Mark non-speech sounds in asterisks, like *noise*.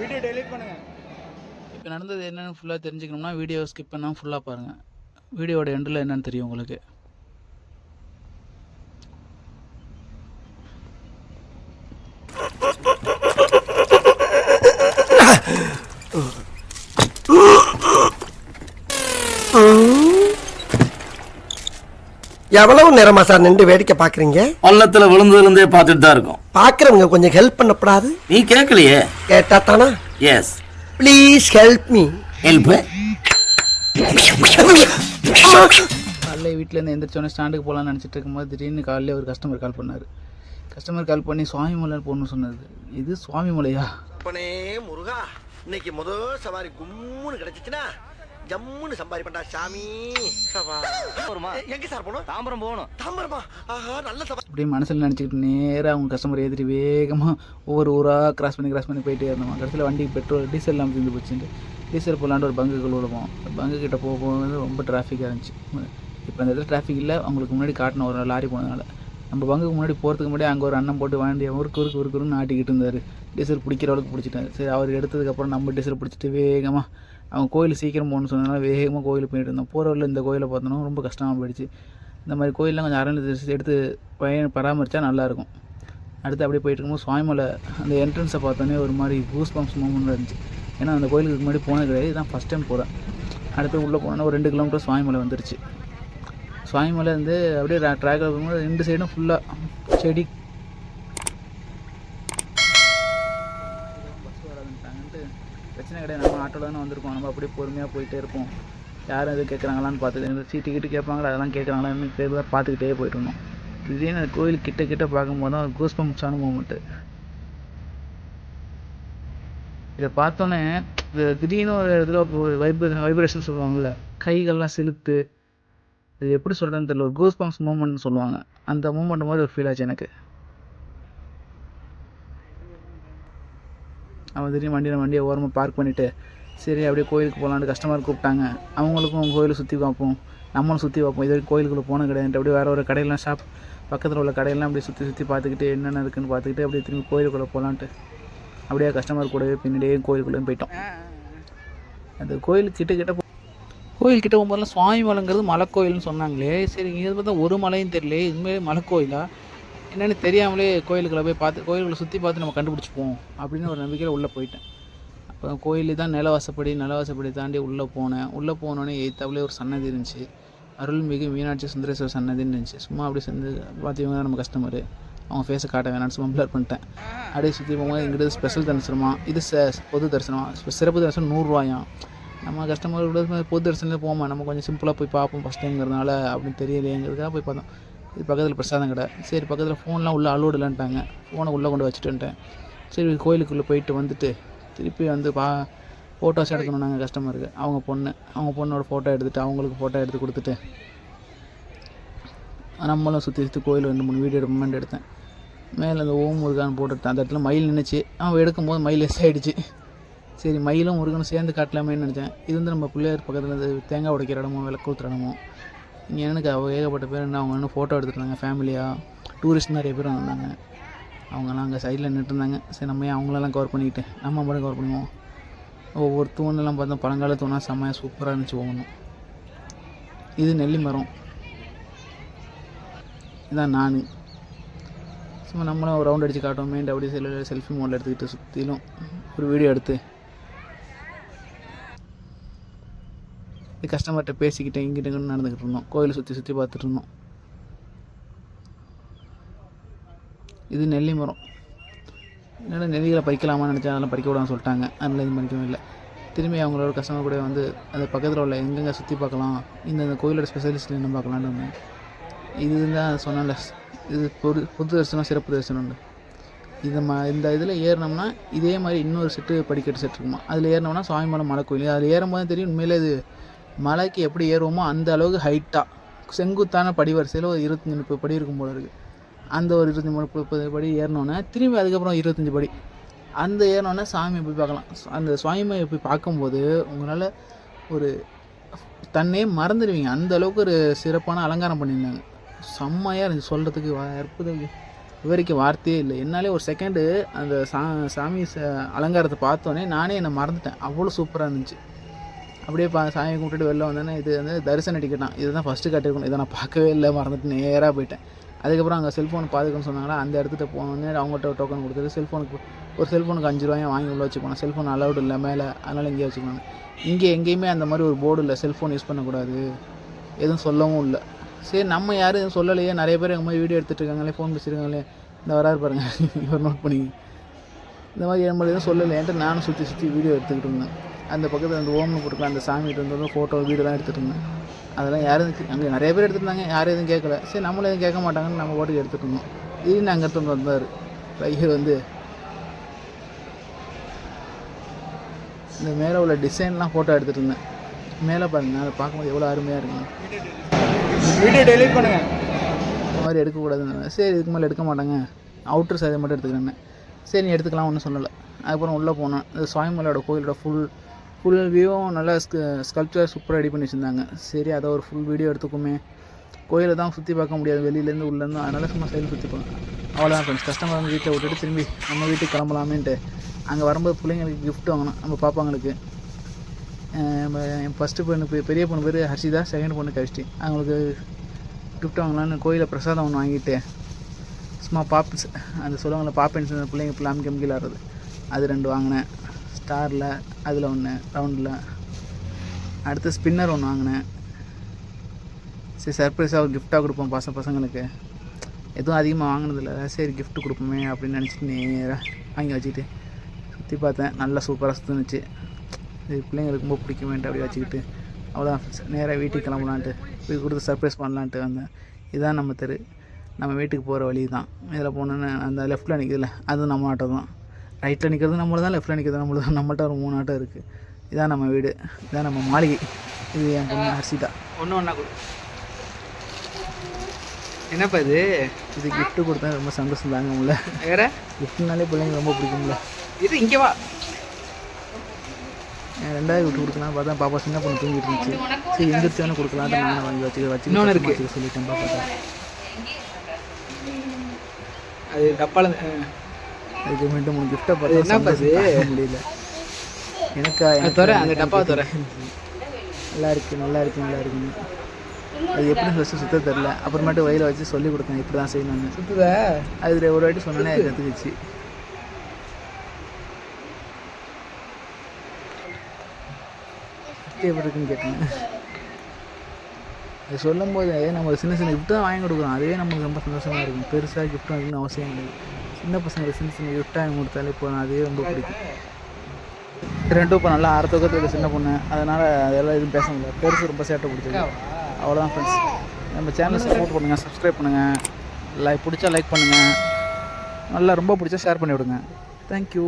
Video delete பண்ணுங்க. இப்போ நடந்தது என்னென்னு ஃபுல்லாக தெரிஞ்சுக்கணும்னா வீடியோ ஸ்கிப் பண்ணாமல் ஃபுல்லாக பாருங்கள் வீடியோட எண்டில் என்னன்னு தெரியும் உங்களுக்கு. எவ்வளவு நேரமா சார் நின்று வேடிக்கை பாக்குறீங்க பள்ளத்துல விழுந்ததுல இருந்தே பார்த்துட்டு தான் இருக்கோம். பாக்குறவங்க கொஞ்சம் ஹெல்ப் பண்ணப்படாது. நீ கேட்கலையே கேட்டா தானா yes please help me help காலையில் வீட்டிலேருந்து எந்திரிச்சோன்னே ஸ்டாண்டுக்கு போகலான்னு நினச்சிட்டு இருக்கும்போது திடீர்னு காலையில் ஒரு கஸ்டமர் கால் பண்ணார். கஸ்டமர் கால் பண்ணி சுவாமி மலை போகணும்னு சொன்னார் இது சுவாமி மலையா? அப்பனே முருகா இன்னைக்கு முதல் சவாரி கும்முன்னு கிடைச்சிச்சுனா ஜம்முன்னு சம்பாரி பண்ணா சாமி எங்க சார் போனோம் தாம்பரம் போகணும். தாம்பரமா? ஆஹா நல்ல சவா அப்படியே மனசில் நினச்சிக்கிட்டு நேராக அவங்க கஸ்டமர் ஏற்றிட்டு வேகமாக ஒவ்வொரு ஊராக கிராஸ் பண்ணி கிராஸ் பண்ணி போயிட்டே இருந்தோம். கடைசியில் வண்டி பெட்ரோல் டீசல் இல்லாமல் தீர்ந்து போச்சுட்டு டீசல் போகலான்ட்டு ஒரு பங்குக்குள்ள விடுவோம் பங்கு கிட்ட போக போக வந்து ரொம்ப டிராஃபிக்காக இருந்துச்சு. இப்போ அந்த இடத்துல டிராஃபிக் இல்லை. அவங்களுக்கு முன்னாடி காட்டின ஒரு லாரி போனதுனால. நம்ம பங்குக்கு முன்னாடி போகிறதுக்கு முன்னாடி அங்கே ஒரு அண்ணன் போட்டு வண்டியை உருக்கு உருக்கு உருக்குன்னு ஆட்டிக்கிட்டு இருந்தார். டீசல் பிடிக்கிற அளவுக்கு பிடிச்சிட்டாரு. சரி அவர் எடுத்ததுக்கப்புறம் நம்ம டீசல் பிடிச்சிட்டு வேகமாக அவன் கோயில் சீக்கிரம் போகணும்னு சொன்னதுனால வேகமாக கோயிலுக்கு போயிட்டு இருந்தோம். போகிற வழியில் இந்த கோயிலை பார்த்தோன்னா ரொம்ப கஷ்டமாக போயிடுச்சு. இந்த மாதிரி கோயிலெலாம் கொஞ்சம் அரண் எடுத்து பயன் பராமரித்தா நல்லாயிருக்கும் அடுத்து அப்படியே போயிட்டு இருக்கும்போது சுவாமிமலை அந்த என்ட்ரன்ஸை பார்த்தோன்னே ஒரு மாதிரி கூஸ் பம்ப்ஸ் மூமெண்ட் இருந்துச்சு. ஏன்னா அந்த கோயிலுக்கு முன்னாடி போனது கிடையாது. இதான் ஃபஸ்ட் டைம் போகிறேன் அடுத்து உள்ளே போனோன்னா ஒரு ரெண்டு கிலோமீட்டர் சுவாமிமலை வந்துருச்சு. சுவாமிமலை வந்து அப்படியே ட்ராக்கில் போகும்போது ரெண்டு சைடும் ஃபுல்லாக செடி கிடையாது நம்ம வந்திருக்கோம். நம்ம அப்படியே பொறுமையாக போயிட்டே இருப்போம். யாரும் எதுவும் கேட்குறாங்களான்னு பார்த்துட்டு சீட்டு கிட்ட கேட்பாங்களா? அதெல்லாம் கேட்குறாங்களான்னு கேட்க பார்த்துக்கிட்டே போயிட்டு இருந்தோம் திடீர்னு அந்த கோயில் கிட்ட கிட்ட பார்க்கும்போது தான் கூஸ் பம்ப்ஸான மூமெண்ட்டு இதை பார்த்தோன்னே திடீர்னு ஒரு இதில் வைப்ர வைப்ரேஷன் சொல்லுவாங்கள்ல கைகள்லாம் செலுத்து. இது எப்படி சொல்கிறேன்னு தெரியல. ஒரு கூஸ் பம்ப்ஸ் மூமெண்ட்னு சொல்லுவாங்க. அந்த மூமெண்ட் மாதிரி ஒரு ஃபீல் ஆச்சு எனக்கு. அவன் திடீர்னு வண்டியில் வண்டியை ஓரமாக பார்க் பண்ணிவிட்டு சரி அப்படியே கோயிலுக்கு போகலான்ட்டு கஸ்டமர் கூப்பிட்டாங்க. அவங்களுக்கும் கோயிலை சுற்றி பார்ப்போம். நம்மளும் சுற்றி பார்ப்போம். இது வரைக்கும் கோயிலுக்குள்ளே போனது கிடையாது. அப்படியே வேறு ஒரு கடையெல்லாம் ஷாப் பக்கத்தில் உள்ள கடையெல்லாம் அப்படியே சுற்றி சுற்றி பார்த்துக்கிட்டு என்னென்ன இருக்குன்னு பார்த்துக்கிட்டு அப்படியே திரும்பி கோயிலுக்குள்ளே போகலான்ட்டு அப்படியே கஸ்டமர் கூடவே பின்னாடியே கோயிலுக்குள்ளே போயிட்டோம். அந்த கோயில் கிட்ட கிட்ட போ- கோயில் கிட்ட போகும்போதெல்லாம் சுவாமி மலைங்கிறது மலைக்கோயில்னு சொன்னாங்களே. சரி இங்கே பார்த்தா ஒரு மலையும் தெரியல இதுமாரி மலைக்கோயிலா? என்னென்னு தெரியாமலே கோயிலுக்குள்ளே போய் பார்த்து கோயிலுக்குள்ளே சுற்றி பார்த்து நம்ம கண்டுபிடிச்சிப்போம் அப்படின்னு ஒரு நம்பிக்கையில் உள்ளே போயிட்டேன். இப்போ கோயில் தான் நிலவாசப்படி நிலவாசப்படி தாண்டி உள்ளே போனேன். உள்ளே போனோடனே எய்த்தாப்புலேயே ஒரு சன்னதி இருந்துச்சு. அருள்மிகு மீனாட்சி சுந்தரேஸ்வரர் சன்னதின்னு இருந்துச்சு. சும்மா அப்படியே சேர்ந்து பார்த்தீங்க தான் நம்ம கஸ்டமரு அவங்க ஃபேஸை காட்ட வேணாம்னு சும்மா ப்ளர் பண்ணிட்டேன். அப்படியே சுற்றி போகும்போது எங்கிட்ட ஸ்பெஷல் தரிசனமா? இது ச பொது தரிசனமா? சிறப்பு தரிசனம் நூறுரூவாயாம் நம்ம கஸ்டமர் கூட பொது தரிசனத்தில் போமா நம்ம கொஞ்சம் சிம்பிளாக போய் பார்ப்போம் ஃபஸ்ட் டைம்ங்கிறதுனால அப்படின்னு தெரியலையேங்கிறதுக்காக போய் பார்த்தோம். இது பக்கத்தில் பிரசாதம் கடை. சரி பக்கத்தில் ஃபோன்லாம் உள்ளே அலோடு இல்லைன்ட்டாங்க. ஃபோனை உள்ளே கொண்டு வச்சுட்டு வந்துட்டேன். சரி கோயிலுக்குள்ளே போயிட்டு வந்துட்டு திருப்பி வந்து பா ஃபோட்டோஸ் எடுக்கணும் நாங்கள் கஸ்டமருக்கு அவங்க பொண்ணு. அவங்க பொண்ணோட ஃபோட்டோ எடுத்துகிட்டு அவங்களுக்கு ஃபோட்டோ எடுத்து கொடுத்துட்டு. நம்மளும் சுற்றி சுற்றி கோயில் ரெண்டு மூணு வீடியோ மூமெண்ட் எடுத்தேன். மேலே அந்த ஓம் முருகான்னு போட்டுட்டேன் அந்த இடத்துல மயில் நின்றுச்சு அவன் எடுக்கும்போது மயில் *laughs* எஸ் ஆகிடுச்சு சரி மயிலும் முருகனும் சேர்ந்து காட்டலாமேன்னு நினச்சேன். இது வந்து நம்ம பிள்ளையார் பக்கத்தில் தேங்காய் உடைக்கிற இடமோ விளக்கு ஊற்றுற இடமோ? இங்கே எனக்கு அவ ஏகப்பட்ட பேர் என்ன அவங்க இன்னும் ஃபோட்டோ எடுத்துருந்தாங்க ஃபேமிலியாக டூரிஸ்ட் நிறைய பேர் வந்தாங்க அவங்கெல்லாம் அங்கே சைடில் நின்றுருந்தாங்க சரி நம்ம ஏன் அவங்களெல்லாம் கவர் பண்ணிக்கிட்டு நம்ம மட்டும் கவர் பண்ணுவோம்? ஒவ்வொரு தூணெல்லாம் பார்த்தா பழங்கால தூணாக செம்மையாக சூப்பராக இருந்துச்சு ஒவ்வொன்றும். இது நெல்லி மரம். இதான் நான். சும்மா நம்மளும் ஒரு ரவுண்ட் அடித்து காட்டுவோமேன்ட்டு அப்படியே செல்லில் செல்ஃபி மோடில் எடுத்துக்கிட்டு சுற்றிலும் ஒரு வீடியோ எடுத்து. இது கஸ்டமர்கிட்ட பேசிக்கிட்டு இங்கிட்ட நடந்துக்கிட்டு இருந்தோம். கோயிலை சுற்றி சுற்றி பார்த்துட்டு இருந்தோம். இது நெல்லி மரம் என்னென்ன நெல்லிகளை பறிக்கலாமான்னு நினச்சா அதெல்லாம் பறிக்க விடாம சொல்லிட்டாங்க. அதனால் இது பறிக்கவும் இல்லை. திரும்பி அவங்களோட கஸ்டமர் கூட வந்து அந்த பக்கத்தில் உள்ள எங்கெங்கே சுற்றி பார்க்கலாம் இந்த இந்த கோயிலோட ஸ்பெஷலிஸ்ட் என்ன பார்க்கலான்னு வந்தேன். இதுதான் சொன்னேன்ல. இது பொது புது தரிசனம் சிறப்பு தரிசனம்னு. இது ம இந்த இதில் ஏறினோம்னா இதே மாதிரி இன்னொரு செட்டு படிக்கட்டு செட் இருக்குமா? அதில் ஏறினோம்னா சுவாமிமலை மலை கோயில். அதில் ஏறும்போது தெரியும் உண்மையிலே இது மலைக்கு எப்படி ஏறுவோமோ அந்த அளவுக்கு ஹைட்டாக செங்குத்தான படிவரிசையில் ஒரு இருபத்தஞ்சு முப்பது படி இருக்கும் போல இருக்குது அந்த ஒரு இருபத்தஞ்சி மூணு முப்பது படி ஏறினோன்னே திரும்பி அதுக்கப்புறம் இருபத்தஞ்சி படி. அந்த ஏறினோன்னே சாமியை போய் பார்க்கலாம். அந்த சுவாமியை போய் பார்க்கும்போது உங்களால் ஒரு தன்னே மறந்துடுவீங்க. அந்த அளவுக்கு ஒரு சிறப்பான அலங்காரம் பண்ணியிருந்தாங்க. செம்மையாக இருந்துச்சு. சொல்கிறதுக்கு அற்புதம் விவரிக்க வார்த்தையே இல்லை. என்னாலே ஒரு செகண்டு அந்த சா சாமி ச அலங்காரத்தை பார்த்தோன்னே நானே என்னை மறந்துட்டேன். அவ்வளோ சூப்பராக இருந்துச்சு. அப்படியே பா சாமி கும்பிட்டுட்டு வெளில வந்தோன்னே இது வந்து தரிசன டிக்கெட் தான். இதுதான் ஃபஸ்ட்டு கட்டிருக்கணும் இதை நான் பார்க்கவே இல்லை. மறந்துட்டு நேராக போயிட்டேன். அதுக்கப்புறம் அங்கே செல்ஃபோன் பாதுகான்னு சொன்னாங்களா அந்த இடத்துல போனோடனே அவங்ககிட்ட டோக்கன் கொடுத்துட்டு செல்ஃபோனுக்கு ஒரு செல்ஃபோனுக்கு அஞ்சு ரூபாயும் வாங்கி உள்ளே வச்சுக்கணும் செல்ஃபோன் அலௌடு இல்லை மேலே அதனால் இங்கேயே வச்சுக்கணும் இங்கே எங்கேயுமே அந்த மாதிரி ஒரு போர்டு இல்லை செல்ஃபோன் யூஸ் பண்ணக்கூடாது. எதுவும் சொல்லவும் இல்லை. சரி நம்ம யாரும் எதுவும் சொல்லலையே. நிறைய பேர் எங்கள் மாதிரி வீடியோ எடுத்துகிட்டு இருக்காங்களே ஃபோன் பேசியிருக்காங்களே இந்த வராரு பாருங்கள் *laughs* இவர் நோட் பண்ணி இந்த மாதிரி என் மாதிரி எதுவும் சொல்லலை. என்கிட்ட நானும் சுற்றி சுற்றி வீடியோ எடுத்துக்கிட்டு இருந்தேன். அந்த பக்கத்தில் அந்த ஓம்னு கொடுக்கலாம் அந்த சாமிகிட்ட இருந்ததும் ஃபோட்டோ வீடியோலாம் எடுத்துகிட்டு இருந்தேன் அதெல்லாம் யாரும் அங்கே நிறைய பேர் எடுத்துருந்தாங்க யாரும் எதுவும் கேட்கல. சரி நம்மளும் எதுவும் கேட்க மாட்டாங்கன்னு நம்ம பாட்டுக்கு எடுத்துகிட்டு இருந்தோம் திடீர்னு அங்கே எடுத்து வந்தார். ஐயர் வந்து இந்த மேலே உள்ள டிசைன்லாம் ஃபோட்டோ எடுத்துகிட்டு இருந்தேன் மேலே பாருங்க அதை பார்க்கும்போது எவ்வளோ அருமையாக இருக்குங்க வீடியோ டெலிட் பண்ணுங்கள் இந்த மாதிரி எடுக்கக்கூடாதுன்னு சரி இதுக்கு மேலே எடுக்க மாட்டாங்க. அவுட்டர் சைதை மட்டும் எடுத்துக்கிறேன் சரி நீ எடுத்துக்கலாம் ஒன்றும் சொல்லலை. அதுக்கப்புறம் உள்ளே போனேன் இந்த சுவாமிமலையோட கோயிலோட ஃபுல் ஃபுல் வியூவும் நல்லா ஸ்கல்ப்சர் சூப்பராக ரெடி பண்ணி வச்சுருந்தாங்க. சரி அதை ஒரு ஃபுல் வீடியோ எடுத்துக்குமே. கோயிலை தான் சுற்றி பார்க்க முடியாது. வெளியிலேருந்து உள்ளேருந்து அதனால் சும்மா சைடில் சுற்றி போகலாம் அவ்வளோதான் ஃப்ரெண்ட்ஸ் கஸ்டமர் வந்து வீட்டில் விட்டுட்டு திரும்பி நம்ம வீட்டுக்கு கிளம்பலாமேன்ட்டு. அங்கே வரும்போது பிள்ளைங்களுக்கு கிஃப்ட் வாங்கணும். நம்ம பாப்பாங்களுக்கு. நம்ம என் ஃபஸ்ட்டு பொண்ணு பெரிய பொண்ணு பேர் ஹர்ஷிதா. செகண்ட் பொண்ணு கழிச்சு அவங்களுக்கு கிஃப்ட் வாங்கலாம்னு கோயிலில் பிரசாதம் ஒன்று வாங்கிட்டு சும்மா பாப்ஸ் அந்த சொல்லுவாங்கள்ல பாப்பன்ஸ் அந்த பிள்ளைங்க பிளாம் கெம் விளாட்றது அது ரெண்டு வாங்கினேன். ஸ்டாரில் அதில் ஒன்று ரவுண்டில் அடுத்து ஸ்பின்னர் ஒன்று வாங்கினேன். சரி சர்ப்ரைஸாக ஒரு கிஃப்டாக கொடுப்போம் பசங்க பசங்களுக்கு. எதுவும் அதிகமாக வாங்கினதில்ல. சரி கிஃப்ட் கொடுப்போமே அப்படின்னு நினச்சிட்டு நேராக வாங்கி வச்சுக்கிட்டு சுற்றி பார்த்தேன். நல்லா சூப்பராக சுற்றுனுச்சு இது பிள்ளைங்களுக்கு ரொம்ப பிடிக்குமேன்ட்டு அப்படியே வச்சுக்கிட்டு. அவ்வளோதான் நேராக வீட்டுக்கு கிளம்பலான்ட்டு போய் கொடுத்து சர்ப்ரைஸ் பண்ணலான்ட்டு வந்தேன். இதுதான் நம்ம தெரு. நம்ம வீட்டுக்கு போகிற வழி தான் இதில் போனோன்னு அந்த லெஃப்ட்டில் நிற்கிறதுல அது நம்ம ஆட்டோ தான் ரைட்டில் நிற்கிறது நம்மள தான் லெஃப்ட்டில் நிற்கிறது நம்மள தான். நம்மள்ட்ட ஒரு மூணு ஆட்டோ இருக்குது இதான் நம்ம வீடு இதான் நம்ம மாளிகை. இது என் பொண்ணு ஹர்ஷிதா. ஒன்று ஒன்றா கொடு. என்னப்பா இது? இது gift கொடுத்தா ரொம்ப சந்தோஷம் தாங்க முடியல வேற? கிஃப்ட்னாலே பிள்ளைங்க ரொம்ப பிடிக்கும்ல. இது இங்கே வா. ரெண்டாவது விட்டு கொடுக்கலாம். பார்த்தா பாப்பா சின்ன பொண்ணு தூங்கிட்டு இருந்துச்சு. சரி எந்திரிச்சானு கொடுக்கலான்ட்டு நானும் வாங்கி வச்சுக்க வச்சு இன்னொன்னு இருக்கு. சொல்லிட்டேன் பாப்பா அது டப்பால அதுக்கு மீண்டும் மூணு கிஃப்ட்டை பார்த்தா? சந்தோஷம் தாங்க முடியல. எனக்கா தர அந்த டப்பாவை தர நல்லா இருக்கு நல்லா இருக்கு நல்லா இருக்குன்னு அது எப்படி ஃபஸ்ட்டு சுத்த தெரில அப்புறமேட்டு வயலில் வச்சு சொல்லி கொடுத்தேன் இப்படி தான் செய்யணும்னு. சுத்துதா? அது ஒரு வாட்டி சொன்னேனே அது கற்றுக்குச்சு எப்படி இருக்குன்னு கேட்டேன். அது சொல்லும் போது நம்ம சின்ன சின்ன gift தான் வாங்கி கொடுக்குறோம். அதுவே நமக்கு ரொம்ப சந்தோஷமாக இருக்கும். பெருசாக gift வாங்கணும்னு அவசியம் இல்லை சின்ன பசங்களுக்கு சின்ன சின்ன gift வாங்கி கொடுத்தாலே போதும். அதுவே ரொம்ப பிடிக்கும்? ரெண்டும் இப்போ நல்லா ஆறு தூக்கத்தில் சின்ன பொண்ணு அதனால் அதெல்லாம் எதுவும் பேச முடியல. பெருசு ரொம்ப சேட்டை பிடிச்சது அவ்வளோதான் ஃப்ரெண்ட்ஸ் நம்ம சேனலை சப்போர்ட் பண்ணுங்கள் சப்ஸ்கிரைப் பண்ணுங்கள் லைக் பிடிச்சா லைக் பண்ணுங்கள் நல்லா ரொம்ப பிடிச்சா ஷேர் பண்ணி விடுங்க தேங்க்யூ